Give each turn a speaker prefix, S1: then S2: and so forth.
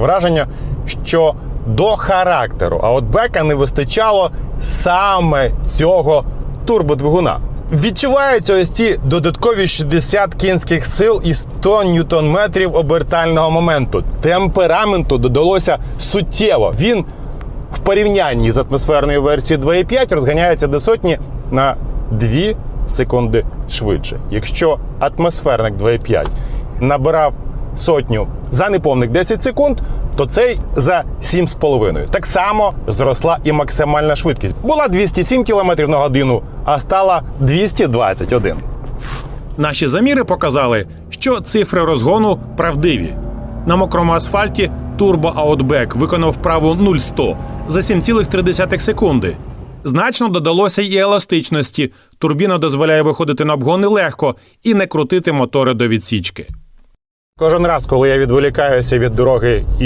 S1: Враження, що до характеру Аутбека не вистачало саме цього турбодвигуна. Відчуваються ось ці додаткові 60 кінських сил і 100 ньютон-метрів обертального моменту. Темпераменту додалося суттєво. Він в порівнянні з атмосферною версією 2.5 розганяється до сотні на 2 секунди швидше. Якщо атмосферник 2.5 набирав сотню за неповних 10 секунд, то цей за 7,5. Так само зросла і максимальна швидкість. Була 207 км на годину, а стала 221.
S2: Наші заміри показали, що цифри розгону правдиві. На мокрому асфальті Turbo Outback виконав вправу 0-100 за 7,3 секунди. Значно додалося і еластичності. Турбіна дозволяє виходити на обгони легко і не крутити мотори до відсічки.
S1: Кожен раз, коли я відволікаюся від дороги і